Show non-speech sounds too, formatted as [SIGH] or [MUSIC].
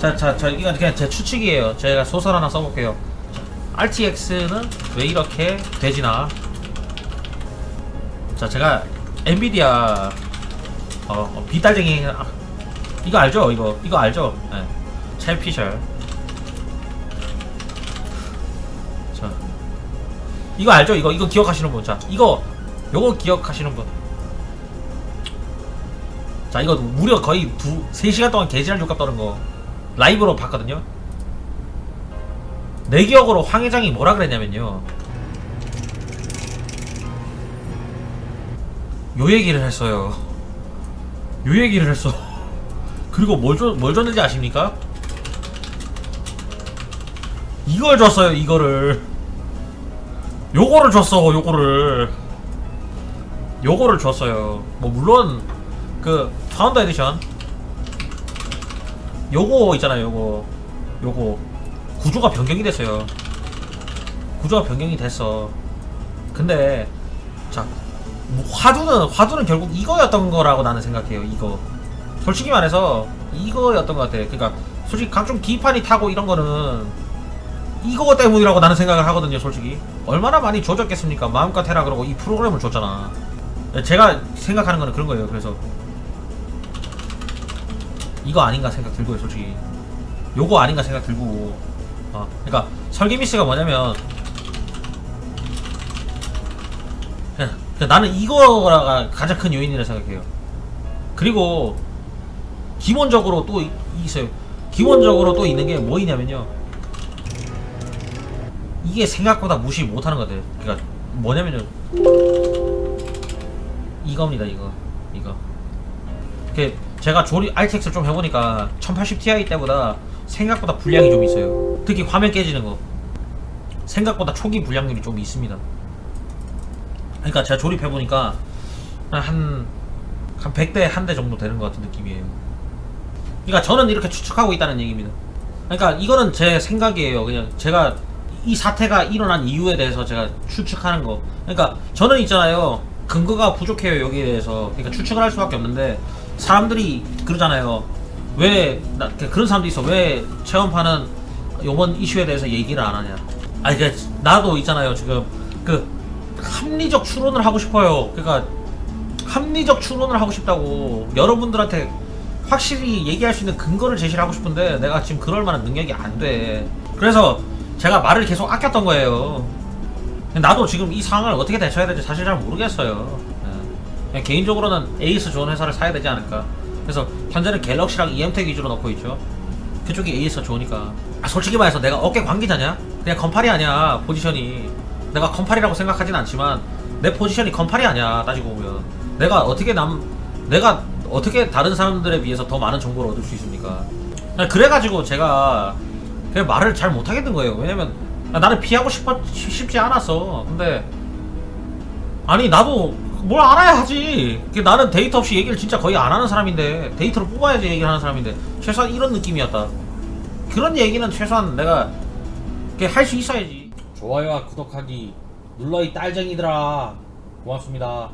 자, 자, 자, 이건 그냥 제 추측이에요. 제가 소설 하나 써볼게요. RTX는 왜 이렇게 되지나? 자, 제가 엔비디아 어, 어 비딸쟁이 아, 이거 알죠? 이거 이거 알죠? 네. 첼 피셜. 자, 이거 알죠? 이거 이거 기억하시는 분? 자, 이거 요거 기억하시는 분? 자, 이거 무려 거의 두, 3시간 동안 개지랄 욕값 떠는 거 라이브로 봤거든요. 내 기억으로 황 회장이 뭐라 그랬냐면요. 요 얘기를 했어요. 요 얘기를 했어. [LAUGHS] 그리고 뭘, 줬, 뭘 줬는지 아십니까? 이걸 줬어요, 이거를. 요거를 줬어, 요거를. 요거를 줬어요. 뭐, 물론, 그, 파운더 에디션. 요거 있잖아요, 요거. 요거. 구조가 변경이 됐어요. 구조가 변경이 됐어. 근데, 자, 뭐 화두는, 화두는 결국 이거였던 거라고 나는 생각해요, 이거. 솔직히 말해서, 이거였던 것 같아. 그니까, 솔직히 각종 기판이 타고 이런 거는, 이거 때문이라고 나는 생각을 하거든요, 솔직히. 얼마나 많이 조졌겠습니까? 마음껏 해라 그러고 이 프로그램을 줬잖아. 제가 생각하는 거는 그런 거예요, 그래서. 이거 아닌가 생각 들고요, 솔직히. 요거 아닌가 생각 들고. 어, 그러니까 설계 미스가 뭐냐면 그냥, 그냥 나는 이거가 가장 큰 요인이라 생각해요. 그리고 기본적으로 또 이- 있어요. 기본적으로 또 있는 게 뭐이냐면요. 이게 생각보다 무시 못하는 것들. 그러니까 뭐냐면요. 이겁니다, 이거, 이거. 그 제가 조립 RTX를 좀 해보니까 1080ti 때보다 생각보다 불량이 좀 있어요. 특히 화면 깨지는 거. 생각보다 초기 불량률이 좀 있습니다. 그러니까 제가 조립해보니까 한, 한 100대 한 대 정도 되는 것 같은 느낌이에요. 그러니까 저는 이렇게 추측하고 있다는 얘기입니다. 그러니까 이거는 제 생각이에요. 그냥 제가 이 사태가 일어난 이유에 대해서 제가 추측하는 거. 그러니까 저는 있잖아요. 근거가 부족해요 여기에 대해서. 그러니까 추측을 할 수밖에 없는데 사람들이 그러잖아요. 왜 나, 그런 사람도 있어. 왜 체험파는 이번 이슈에 대해서 얘기를 안 하냐. 아니 그 나도 있잖아요. 지금 그 합리적 추론을 하고 싶어요. 그러니까 합리적 추론을 하고 싶다고 여러분들한테 확실히 얘기할 수 있는 근거를 제시를 하고 싶은데 내가 지금 그럴 만한 능력이 안 돼. 그래서 제가 말을 계속 아꼈던 거예요. 나도 지금 이 상황을 어떻게 대처해야 될지 사실 잘 모르겠어요. 예. 그냥 개인적으로는 에이스 좋은 회사를 사야 되지 않을까. 그래서 현재는 갤럭시랑 EM텍 위주로 넣고 있죠. 그쪽이 에이스가 좋으니까. 아, 솔직히 말해서 내가 어깨 관계자냐? 그냥 건팔이 아니야 포지션이. 내가 건팔이라고 생각하진 않지만 내 포지션이 건팔이 아니야 따지고 보면. 내가 어떻게 남 내가 어떻게 다른 사람들에 비해서 더 많은 정보를 얻을 수 있습니까? 그래가지고 제가 그냥 말을 잘 못하겠는 거예요. 왜냐면 나는 피하고 싶어 싶지 않았어. 근데 아니 나도 뭘 알아야 하지. 그 나는 데이터 없이 얘기를 진짜 거의 안 하는 사람인데 데이터를 뽑아야지 얘기를 하는 사람인데 최소한 이런 느낌이었다. 그런 얘기는 최소한 내가 할 수 있어야지. 좋아요와 구독하기 눌러 이 딸쟁이들아. 고맙습니다.